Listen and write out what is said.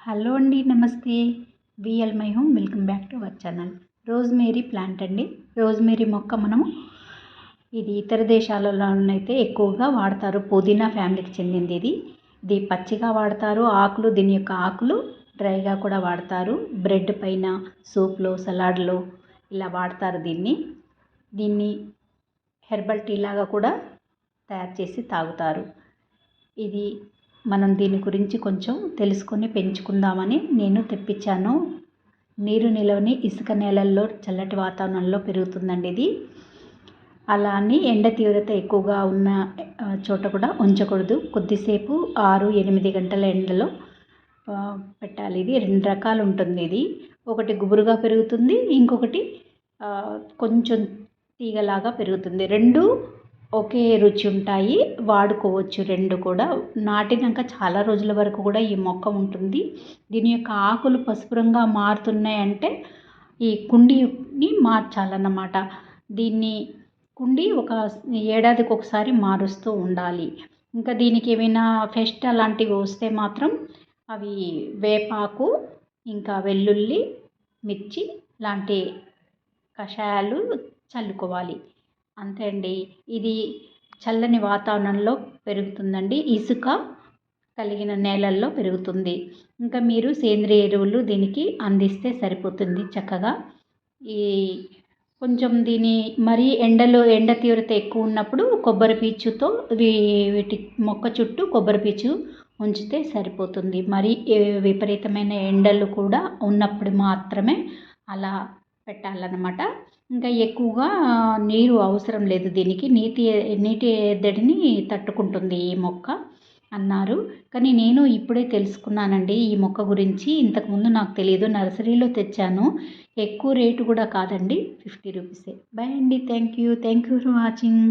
Hello అండి నమస్తే. VL my home welcome back to our channel. Rosemary plant అండి. Rosemary మొక్క మనము ఇది ఇతర దేశాలలోనైతే ఎక్కువగా వాడతారు. పుదీనా ఫ్యామిలీకి చెందింది ఇది. ఇది పచ్చిగా వాడతారు. ఆకులు దీని యొక్క ఆకులు డ్రైగా కూడా వాడతారు. బ్రెడ్ పైన సూప్లో సలాడ్లో ఇలా వాడతారు దీన్ని. దీన్ని హెర్బల్ టీ లాగా కూడా తయారు చేసి తాగుతారు. ఇది మనం దీని గురించి కొంచెం తెలుసుకొని పెంచుకుందామని నేను తెప్పించాను. నీరు నిలవని ఇసుక నేలల్లో చల్లటి వాతావరణంలో పెరుగుతుందండి ఇది. అలా అని ఎండ తీవ్రత ఎక్కువగా ఉన్న చోట కూడా ఉంచకూడదు. కొద్దిసేపు ఆరు ఎనిమిది గంటల ఎండలో పెట్టాలి. ఇది రెండు రకాలు ఉంటుంది ఇది. ఒకటి గుబురుగా పెరుగుతుంది ఇంకొకటి కొంచెం తీగలాగా పెరుగుతుంది. రెండు ఒకే రుచి ఉంటాయి. వాడుకోవచ్చు రెండు కూడా. నాటినాక చాలా రోజుల వరకు కూడా ఈ మొక్క ఉంటుంది. దీని యొక్క ఆకులు పసుపు రంగా మారుతున్నాయంటే ఈ కుండీని మార్చాలన్నమాట. దీన్ని కుండి ఒక ఏడాదికి ఒకసారి మారుస్తూ ఉండాలి. ఇంకా దీనికి ఏమైనా ఫెస్ట్ అలాంటివి వస్తే మాత్రం అవి వేపాకు ఇంకా వెల్లుల్లి మిర్చి లాంటి కషాయాలు చల్లుకోవాలి. అంతే అండి. ఇది చల్లని వాతావరణంలో పెరుగుతుందండి. ఇసుక కలిగిన నేలల్లో పెరుగుతుంది. ఇంకా మీరు సేంద్రియ ఎరువులు దీనికి అందిస్తే సరిపోతుంది చక్కగా. ఈ కొంచెం దీని మరీ ఎండలో ఎండ తీవ్రత ఎక్కువ ఉన్నప్పుడు కొబ్బరి పీచుతో వీ- వీటి మొక్క చుట్టూ కొబ్బరి పీచు ఉంచితే సరిపోతుంది. మరి విపరీతమైన ఎండలు కూడా ఉన్నప్పుడు మాత్రమే అలా పెట్టాలన్నమాట. ఇంకా ఎక్కువగా నీరు అవసరం లేదు దీనికి. నీటి నీటి ఎద్దడిని తట్టుకుంటుంది ఈ మొక్క అన్నారు. కానీ నేను ఇప్పుడే తెలుసుకున్నానండి ఈ మొక్క గురించి. ఇంతకుముందు నాకు తెలియదు. నర్సరీలో తెచ్చాను. ఎక్కువ రేటు కూడా కాదండి. ఫిఫ్టీ రూపీసే. బాయ్ అండి. Thank you. Thank you for watching.